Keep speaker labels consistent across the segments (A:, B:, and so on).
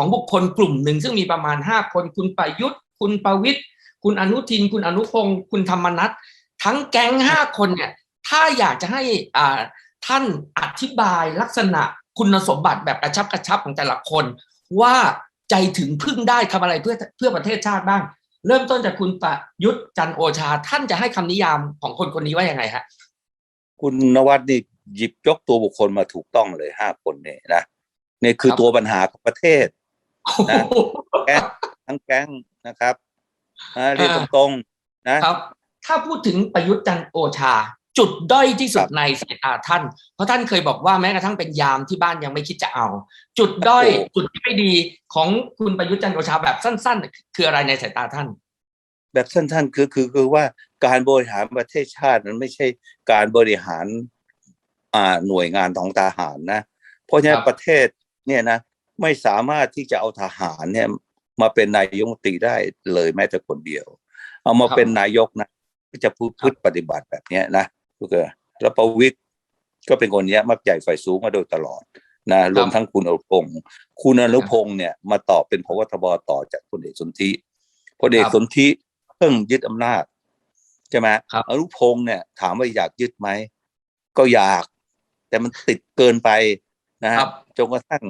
A: ของบุคนกลุ่มหนึ่งซึ่งมีประมาณห้าคน คุณประยุทธ์ คุณประวิทย์คุณอนุทิน คุณอนุพงศ์คุณธรรมนัฐทั้งแก๊งห้าคนเนี่ยถ้าอยากจะให้อ่าท่านอธิบายลักษณะคุณสมบัติแบบกระชับกระชับของแต่ละคน ว่าใจถึงพึ่งได้ทำอะไรเพื่อเพื่อประเทศชาติบ้าง เริ่มต้นจากคุณประยุทธ์จันโอชา ท่านจะให้คำนิยามของคนคนนี้ว่ายังไงฮะ
B: คุณนวัดนี่หยิบยกตัวบุคคลมาถูกต้องเลยห้าคนเนี่ยนะนี่คือตัวปัญหาของประเทศ นะแก๊งทั้งแก๊งนะครับอ่าเรียนตรงๆนะ
A: ครับ ถ้าพูดถึงประยุทธ์จันทร์โอชา จุดด้อยที่สุด
B: ครับ
A: ในสายตาท่าน เพราะท่านเคยบอกว่าแม้กระทั่งเป็นยามที่บ้านยังไม่คิดจะเอา จุดด้อย
B: โอ้
A: จุดที่ไม่ดีของคุณประยุทธ์จันทร์โอชาแบบสั้น ๆ คืออะไรในสายตาท่าน
B: แบบสั้นๆคือคือคือว่าการบริหารประเทศชาติมันไม่ใช่การบริหารอ่าหน่วยงานของทหารนะ เพราะฉะนั้
A: คนรับ
B: ประเทศเนี่ยนะ ไม่สามารถที่จะเอาทหารเนี่ยมาเป็นนายกรัฐมนตรีได้เลยแม้แต่คนเดียว เอามา
A: ครับ
B: เป็นนายกนะก็จะพูดพฤติปฏิบัติแบบเนี้ยนะก็คือแล้วประวิตยก็เป็นคนเนี้ยมักใหญ่ฝ่ายสูงมาโดยตลอดนะรวมทั้งคุณอนุพงศ์คุณอนุพงศ์เนี่ยมาต่อเป็นพบทบต่อจากพลเอกสนธิพลเอก
A: ครับ
B: สนธิเพิ่งยึดอำนาจใช่ไหม
A: ครับ
B: อนุพงศ์เนี่ยถามว่าอยากยึดไหมก็อยาก แต่มันติดเกินไปนะฮะ
A: ครับ
B: จนกระทั่ง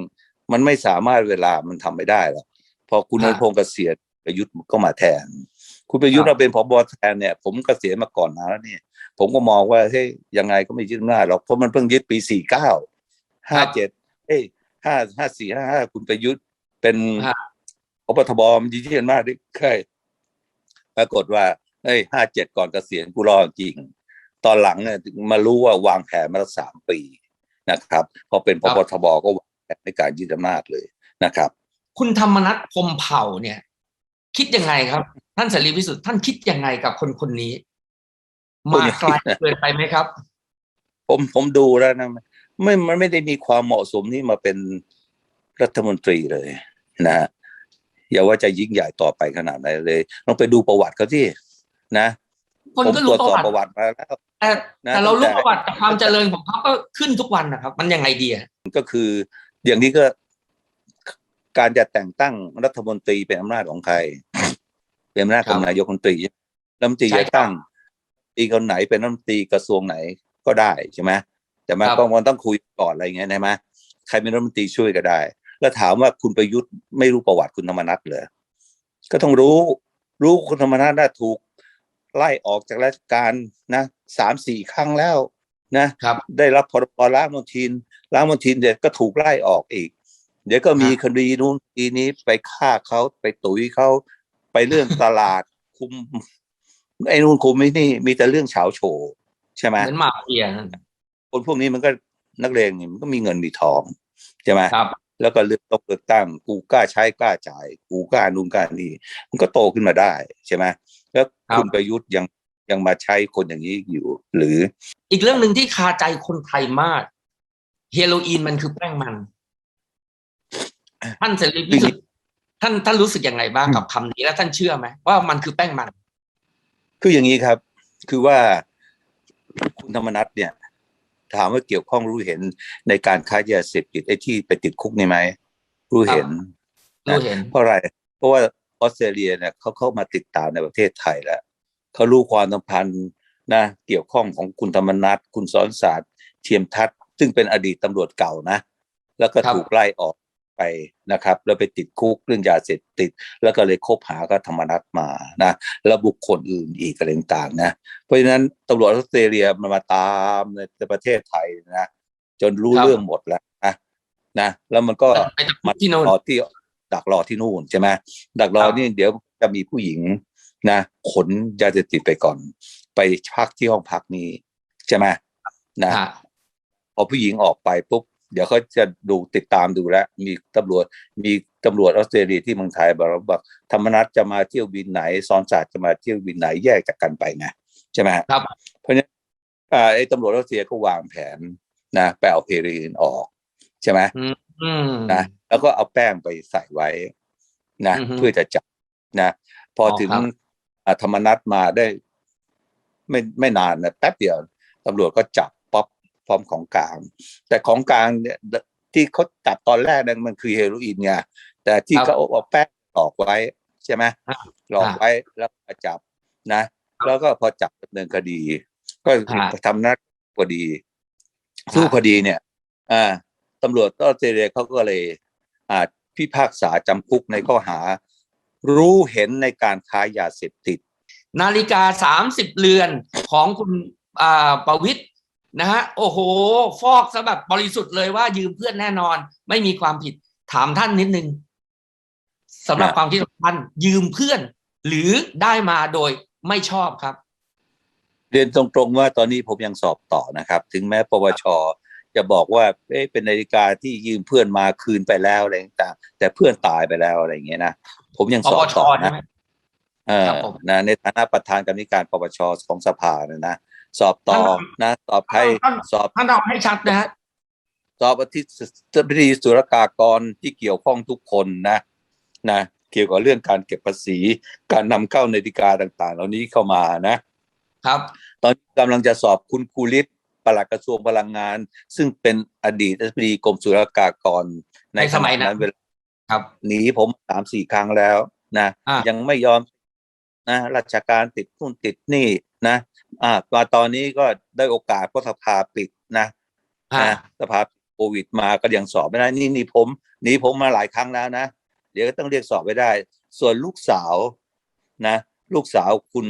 B: มันไม่สามารถเวลามันทำไม่ได้หรอกพอคุณ
A: ค
B: อ
A: รับ
B: นุพงศ์เกษียณประยุทธ์ก็มาแทน คุณประยุทธ์
A: ครับ
B: เราเป็นผบแทนเนี่ย ผมเกษียณมาก่อนนะแล้วเนี่ย ผมก็มองว่าเฮ้ยยังไงก็ไม่ยึดอำนาจหรอกเพราะมันเพิ่งยึดปีสี่เก้าห้าเจ็ดเอ้ยห้าห้าสี่ห้าห้าคุณประยุทธ์เป็น
A: ฮะ
B: พบทบมันยึดอำนาจได้เคยปรากฏว่าเอ้ยห้าเจ็ดก่อนเกษียณกูรอจริง ตอนหลังเนี่ยมารู้ว่าวางแผนมาแล้วสามปีนะครับ พอเป็นพ
A: ครับ
B: บทบก็วางแผน ในการยึดอำนาจเลยนะครับ
A: คุณธรรมนัฐพรหมเผ่าเนี่ย คิดยังไงครับ ท่านเสรีพิสุทธิ์ท่านคิดยังไงกับคนคนนี้ มาไกลเกินไปไหมครับ
B: ผมผมดูแล้วนะไม่มันไม่ได้มีความเหมาะสมที่มาเป็นรัฐมนตรีเลยนะฮะอย่าว่าจะยิ่งใหญ่ต่อไปขนาดไหนเลย ลองไปดูประวัติเขาที่นะ
A: คน
B: ผม
A: ก็
B: ตร
A: รู้
B: วจ
A: ประ
B: สอบ
A: วัติ
B: ประวัติมาแล้ว
A: แต่
B: นะ
A: แต่เรารู้
B: ตั้งแต่
A: ประวัติแต่ความเจริญของเขาก็ขึ้นทุกวันนะครับ มันยังไงดีอะ
B: ก็คือ อย่างนี้ก็การจะแต่งตั้งรัฐมนตรีเป็นอำนาจของใคร เป็นอำนาจของนายกรัฐมนตรีรัฐมนตรีจะตั้งตีคนไหนเป็นรัฐมนตรีกระทรวงไหนก็ได้ใช่ไหมแต่มาก็มันต้องคุยก่อนอะไรอย่างเงี้ยใช่ไหมใครเป็นรัฐมนตรีช่วยก็ได้ แล้วถามว่าคุณประยุทธ์ไม่รู้ประวัติคุณธรรมนัฐเหรอก็ต้องรู้รู้คุณธรรมนัฐได้ถูกไล่ออกจากราชการนะสามสี่ครั้งแล้ว นะ
A: ครับ
B: ได้รับพรบล้างมณฑิน ล้างมณฑินเด็กก็ถูกไล่ออกอีก เดี๋ยวก็มี
A: ฮะ
B: คดีนู้นคดีนี้ไปฆ่าเขาไปตุ๋ยเขาไปเรื่องตลาดคุมไอ้นู่นคุมไม่นี่ มีแต่เรื่องเฉาโฉใช่ไหม
A: เหมือนมาเฟียนั่น
B: คนพวกนี้มันก็นักเลงนี่มันก็มีเงินมีทองใช่ไหม
A: ครับ
B: แล้วก็เลือกต้องเลือกตั้งกูกล้าใช้กล้าจ่าย กูกล้านู่นกล้านี่มันก็โตขึ้นมาได้ใช่ไหมแล้ว
A: ครับ
B: คุณประยุทธ์ยัง ยังมาใช้คนอย่างนี้อยู่ หรือ
A: อีกเรื่องหนึ่งที่คาใจคนไทยมาก เฮโรอีนมันคือแป้งมัน ท่านเสรีพิสุทธิ์ท่านท่านรู้สึกยังไงบ้างกับคำนี้แล้วท่านเชื่อไหมว่ามันคือแป้งมัน
B: คืออย่างนี้ครับ คือว่าคุณธรรมนัฐเนี่ย ถามว่าเกี่ยวข้องรู้เห็นในการค้ายาเสพติดไอ้ที่ไปติดคุกนี่ไหมรู้เห็น
A: รู้เห็น
B: เพราะอะไร เพราะว่าออสเตรเลียเนี่ยเขาเข้ามาติดตามในประเทศไทยแล้ว เขารู้ความสัมพันธ์นะเกี่ยวข้องของคุณธรรมนัฐคุณสอนศาสตร์เทียมทัศน์ซึ่งเป็นอดีตตำรวจเก่านะ แล้วก็
A: ครับ
B: ถูกไล่ออกไปนะครับ แล้วไปติดคุกเรื่องยาเสพติด แล้วก็เลยคบหากับธรรมนัฐมานะแล้วบุคคลอื่นอีกอะไรต่างๆนะเพราะฉะนั้นตำรวจออสเตรเลียมันมาตามในประเทศไทยนะจนรู้
A: ครับ
B: เรื่องหมดแล้วนะนะแล้วมันก็
A: ไปจับ
B: มา
A: ที่โน่น
B: รอที่ดักรอที่นู่นใช่ไหมดักรอ
A: ครับ
B: นี่เดี๋ยวจะมีผู้หญิง นะขนยาเสพติดไปก่อน ไปพักที่ห้องพักนี้ใช่ไหมนะ
A: ฮะ
B: พอผู้หญิงออกไปปุ๊บเดี๋ยวเขาจะดูติดตามดูแลวมีตำรวจ มีตำรวจออสเตรเลียที่เมืองไทยบอกว่าบอกธรรมนัฐจะมาเที่ยวบินไหนซอนศาสตร์จะมาเที่ยวบินไหนแยกจากกันไปไงใช่ไหม
A: ครับ
B: เพราะฉะนั้นอ่าไอ้ตำรวจรัสเซียก็วางแผนนะไปเอาเพรีนออก ใช่ไหม
A: อืม
B: นะแล้วก็เอาแป้งไปใส่ไว้นะ
A: อือฮึ
B: เพื่อจะจับนะ พออ
A: อ
B: ถึง
A: ครับ
B: อ่า ธรรมนัฐมาได้ไม่ไม่นานนะแป๊บเดียวตำรวจก็จับป๊อปพร้อมของกลาง แต่ของกลางเนี่ยที่เขาจับตอนแรกนั้นมันคือเฮโรอีนไงแต่ที่
A: ครับ
B: เขาเอาแป้งหลอกไว้ใช่ไหม
A: อ่า
B: หลอกไว้แล้วมาจับนะ แล้วก็พอจับดำเนินคดี ก็
A: อ่า
B: ทำหน้าคดีสู้คดีเนี่ย อ่าตำรวจออสเตรเลียเขาก็เลย อ่าพิพากษาจำคุกในข้อหา รู้เห็นในการค้ายาเสพติด
A: นาฬิกาสามสิบเรือนของคุณอ่าประวิทย์นะฮะโอ้โห ฟอกซะแบบบริสุทธิ์เลยว่ายืมเพื่อนแน่นอน ไม่มีความผิดถามท่านนิดนึงสำหรับ
B: ครับ
A: ความคิดของท่านยืมเพื่อน หรือได้มาโดยไม่ชอบครับ
B: เรียนตรงๆว่าตอนนี้ผมยังสอบต่อนะครับ ถึงแม้ปวชจะบอกว่าเอ๊ะเป็นนาฬิกาที่ยืมเพื่อนมาคืนไปแล้วอะไรต่างๆแต่เพื่อนตายไปแล้วอะไรอย่างเงี้ยนะ ผมยัง
A: ป
B: สอ
A: ป
B: บ
A: ช
B: ต่อ
A: ใช่
B: นะ
A: ไหม
B: เออ
A: ครับผม
B: นะในฐานะประธานกรรมการปปชของสภาเนี่ยนะสอบต่อ
A: ท่าน
B: นะสอบใคร
A: ท่าน
B: สอบ
A: ท่านเอาให้ชัดนะฮะ
B: สอบอธิบดีสุรกากรที่เกี่ยวข้องทุกคนนะนะเกี่ยวกับเรื่องการเก็บภาษี การนำเข้านาฬิกาต่าง ๆ เหล่านี้เข้ามานะ
A: ครับ
B: ตอนนี้กำลังจะสอบคุณคูลิศปลัดกระทรวงพลังงาน ซึ่งเป็นอดีตอธิบดีกรมศุลกากร
A: ในสมัยนั้น
B: เวลา
A: ครับ
B: หนีผมสามสี่ครั้งแล้วนะ
A: อ่ายั
B: ยังไม่ยอมนะราชการติดนู่นติดนี่นะอ่ามาตอนนี้ก็ได้โอกาสเพราะสภาปิดนะ
A: อ่า
B: นะสภาโควิดมาก็ยังสอบไม่ได้นี่นี่ผมหนีผมมาหลายครั้งแล้วนะเดี๋ยวก็ต้องเรียกสอบไปได้ ส่วนลูกสาวนะ ลูกสาวคุณ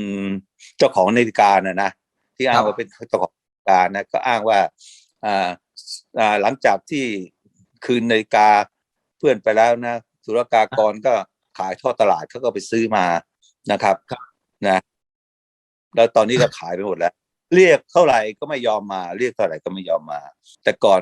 B: เจ้าของนาฬิกานะนะที่อ้างว่าเป็นเจ้าของนาฬิกานะก็อ้างว่าอ่าอ่าหลังจากที่คืนนาฬิกา เพื่อนไปแล้วนะสุรกากรก็ขายทอดตลาดเขาก็ไปซื้อมานะครับ
A: ครับ
B: นะแล้วตอนนี้ก็ขายไปหมดแล้ว เรียกเท่าไหร่ก็ไม่ยอมมา เรียกเท่าไหร่ก็ไม่ยอมมา แต่ก่อน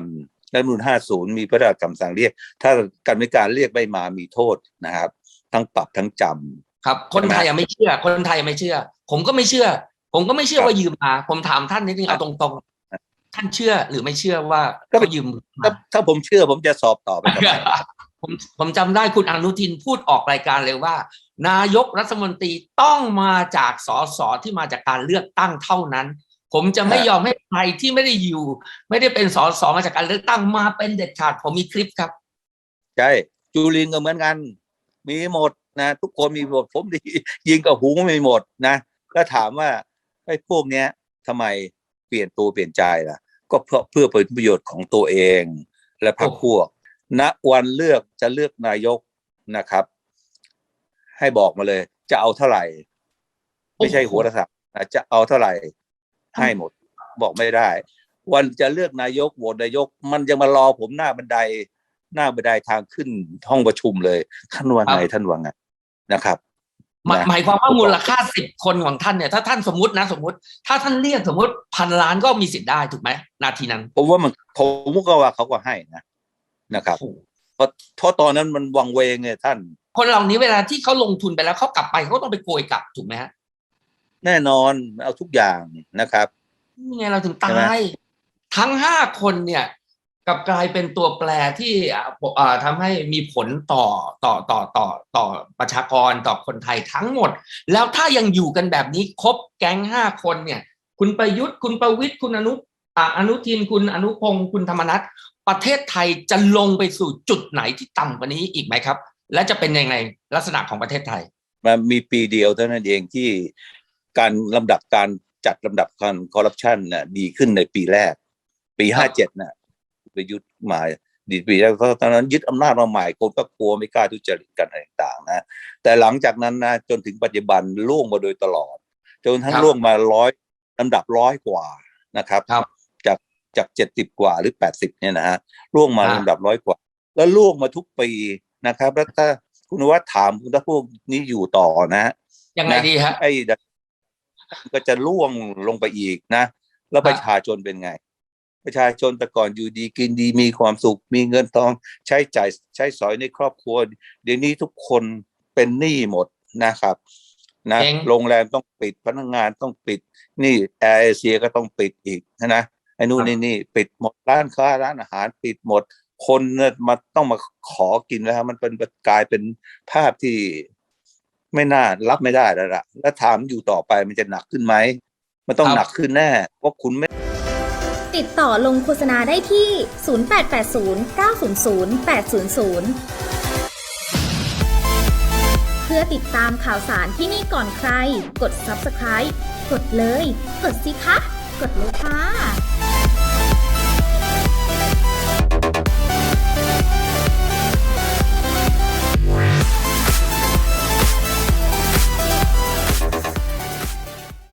B: รัฐธรรมนูล50 มีพระราชคำสั่งเรียก ถ้ากรรมการเรียกไม่มามีโทษนะครับ ทั้งปรับทั้งจำ
A: ครับ คนไทยยังไม่เชื่อ คนไทยยังไม่เชื่อ ผมก็ไม่เชื่อ ผมก็ไม่เชื่อ
B: ครับ
A: ว่ายืมมา ผมถามท่านนิดนึง
B: ครั
A: เอา
B: บ
A: ตรงๆ ท่านเชื่อหรือไม่เชื่อว่า
B: ก็
A: เขายืม
B: ถ้า
A: มา
B: ถ้าผมเชื่อผมจะสอบต่อไปทำไม
A: ผมผมจำได้คุณอนุทินพูดออกรายการเลยว่า นายกรัฐมนตรีต้องมาจากสสที่มาจากการเลือกตั้งเท่านั้น ผมจะไม่ยอมให้ใครที่ไม่ได้อยู่ ไม่ได้เป็นสสมาจากการเลือกตั้งมาเป็นเด็ดขาดผมมีคลิปครับ
B: ใช่จูลินก็เหมือนกัน มีหมดนะทุกคนมีหมดผมดี ยิงกับหูไม่หมดนะก็ถามว่าไอ้พวกเนี้ยทำไมเปลี่ยนตัวเปลี่ยนใจล่ะ ก็เพื่อเพื่อผลประโยชน์ของตัวเองและพรรคพวก ณวันเลือกจะเลือกนายกนะครับ ให้บอกมาเลย จะเอาเท่าไหร่ ไม่ใช่
A: โอ้โห
B: หัวระสับนะจะเอาเท่าไหร่ ให้หมด บอกไม่ได้ วันจะเลือกนายกโหวตนายก มันยังมารอผมหน้าบันได หน้าบันไดทางขึ้นห้องประชุมเลยท่านว่าไงท่านว่าไงนะครับ
A: หมาย
B: นะ
A: หมายความว่ามูลค่าสิบคนของท่านเนี่ยถ้าท่านสมมตินะ สมมติ ถ้าท่านเรียกสมมติพันล้านก็มีสิทธิ์ได้ถูกไหมนาทีนั้น
B: ผมว่ามันผมก็ว่าเขาก็ให้นะ นะครับ
A: โอ้โห
B: เพราะเพราะตอนนั้นมันวังเวงไงท่าน
A: คนเหล่านี้เวลาที่เขาลงทุนไปแล้วเขากลับไปเขาก็ต้องไปโกยกลับถูกไหมฮะ
B: แน่นอนเอาทุกอย่างนะครับ
A: นี่ไงเราถึง
B: ใช่ไหม
A: ตาย ทั้งห้าคนเนี่ยกลับกลายเป็นตัวแปรที่อ่าอ่าทำให้มีผลต่อต่อต่อต่อต่อประชากรต่อคนไทยทั้งหมด แล้วถ้ายังอยู่กันแบบนี้ครบแก๊งห้าคนเนี่ย คุณประยุทธ์คุณประวิทย์คุณอนุ อ่าอนุทินคุณอนุพงศ์คุณธรรมนัฐประเทศไทยจะลงไปสู่จุดไหนที่ต่ำกว่านี้อีกไหมครับ และจะเป็นยังไงลักษณะของประเทศไทย
B: มันมีปีเดียวเท่านั้นเองที่การลำดับการจัดลำดับการคอร์รัปชันน่ะดีขึ้นในปีแรก ปี
A: ครั
B: ห้า
A: บ
B: เจ็ดน่ะประยุทธ์มาดีปีแรกเพราะตอนนั้นยึดอำนาจมาใหม่คนก็กลัวไม่กล้าทุจริตกันอะไรต่างๆนะแต่หลังจากนั้นนะจนถึงปัจจุบันล่วงมาโดยตลอด จนทั้ง
A: ครับ
B: ล่วงมาร้อยลำดับร้อยกว่านะครับ
A: ครับ
B: จากจากเจ็ดสิบกว่าหรือแปดสิบเนี่ยนะฮะล่วงมา
A: อ่า
B: ลำดับร้อยกว่า แล้วล่วงมาทุกปีนะครับ แล้วถ้าคุณวัฒน์ถามถ้าพวกนี้อยู่ต่อนะ
A: ยังไง
B: นะ
A: ดีฮะ
B: ไอ้ดัชก็จะล่วงลงไปอีกนะ แล้ว
A: ฮะ
B: ประชาชนเป็นไง ประชาชนแต่ก่อนอยู่ดีกินดีมีความสุข มีเงินทองใช้จ่ายใช้สอยในครอบครัว เดี๋ยวนี้ทุกคนเป็นหนี้หมดนะครับนะ
A: เจ๊ง
B: โรงแรมต้องปิดพนักงานต้องปิด นี่แอร์เอเชียก็ต้องปิดอีกนะไอ้นู่น
A: ครับ
B: นี่นี่ปิดหมดร้านค้าร้านอาหารปิดหมด คนเนี่ยมาต้องมาขอกินแล้วมันเป็นกลายเป็นภาพที่ไม่น่ารับไม่ได้แล้วล่ะแล้วถามอยู่ต่อไปมันจะหนักขึ้นไหมมันต้อง
A: ครับ
B: หนักขึ้นแน่เพราะคุณไม่
C: ติดต่อลงโฆษณาได้ที่ 0880 900 800พื่อติดตามข่าวสารที่นี่ก่อนใคร กด subscribe กดเลย กดสิคะ กดเลยค่ะ